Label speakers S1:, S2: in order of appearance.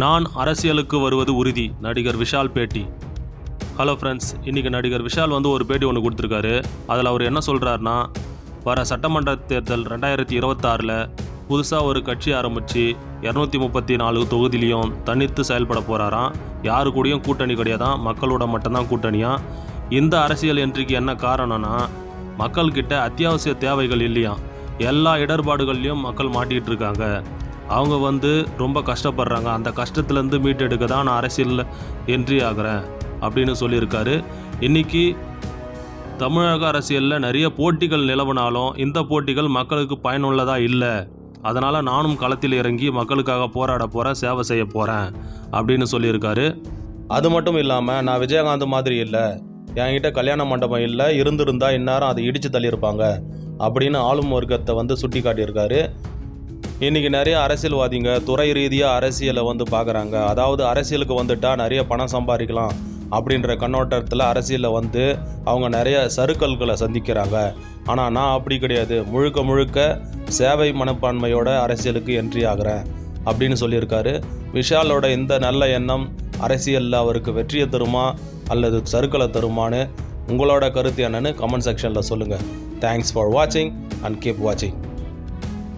S1: நான் அரசியலுக்கு வருவது உறுதி நடிகர் விஷால் பேட்டி. ஹலோ ஃப்ரெண்ட்ஸ் இன்றைக்கி நடிகர் விஷால் வந்து ஒரு பேட்டி ஒன்று கொடுத்துருக்காரு. அதில் அவர் என்ன சொல்கிறாருன்னா வர சட்டமன்ற தேர்தல் ரெண்டாயிரத்தி இருபத்தாறில் புதுசாக ஒரு கட்சி ஆரம்பித்து இரநூத்தி முப்பத்தி நாலு தொகுதியிலையும் தனித்து செயல்பட போகிறாராம் யாரு கூடயும் கூட்டணி கிடையாதான் மக்களோட மட்டும்தான் கூட்டணியாக இந்த அரசியல் என்ட்ரிக்கு என்ன காரணம்னா மக்கள்கிட்ட அத்தியாவசிய தேவைகள் இல்லையா? எல்லா இடர்பாடுகள்லையும் மக்கள் மாட்டிகிட்டு இருக்காங்க. அவங்க வந்து ரொம்ப கஷ்டப்படுறாங்க. அந்த கஷ்டத்துலேருந்து மீட்டெடுக்க தான் நான் அரசியலில் என்ட்ரி ஆகிறேன் அப்படின்னு சொல்லியிருக்காரு. இன்றைக்கி தமிழக அரசியலில் நிறைய போட்டிகள் நிலவினாலும் இந்த போட்டிகள் மக்களுக்கு பயனுள்ளதாக இல்லை. அதனால் நானும் களத்தில் இறங்கி மக்களுக்காக போராட போகிறேன் சேவை செய்ய போகிறேன் அப்படின்னு சொல்லியிருக்காரு.
S2: அது மட்டும் இல்லாமல் நான் விஜயகாந்த் மாதிரி இல்லை. என்கிட்ட கல்யாண மண்டபம் இல்லை. இருந்திருந்தா இந்நேரம் அதை இடித்து தள்ளியிருப்பாங்க அப்படின்னு ஆளும் வர்க்கத்தை வந்து சுட்டி காட்டியிருக்காரு இன்றைக்கி நிறைய அரசியல்வாதிங்க துறை ரீதியாக அரசியலை வந்து பார்க்குறாங்க அதாவது அரசியலுக்கு வந்துட்டால் நிறைய பணம் சம்பாதிக்கலாம் அப்படின்ற கண்ணோட்டத்தில் அரசியலில் வந்து அவங்க நிறைய சறுக்கல்களை சந்திக்கிறாங்க. ஆனால் நான் அப்படி கிடையாது. முழுக்க முழுக்க சேவை மனப்பான்மையோட அரசியலுக்கு என்ட்ரி ஆகிறேன் அப்படின்னு சொல்லியிருக்காரு. விஷாலோட இந்த நல்ல எண்ணம் அரசியலில் அவருக்கு வெற்றியை தருமா அல்லது சறுக்கலை தருமான்னு உங்களோட கருத்து என்னன்னு கமெண்ட் செக்ஷனில் சொல்லுங்கள் தேங்க்ஸ் ஃபார் வாட்சிங் அண்ட் கீப் வாட்சிங்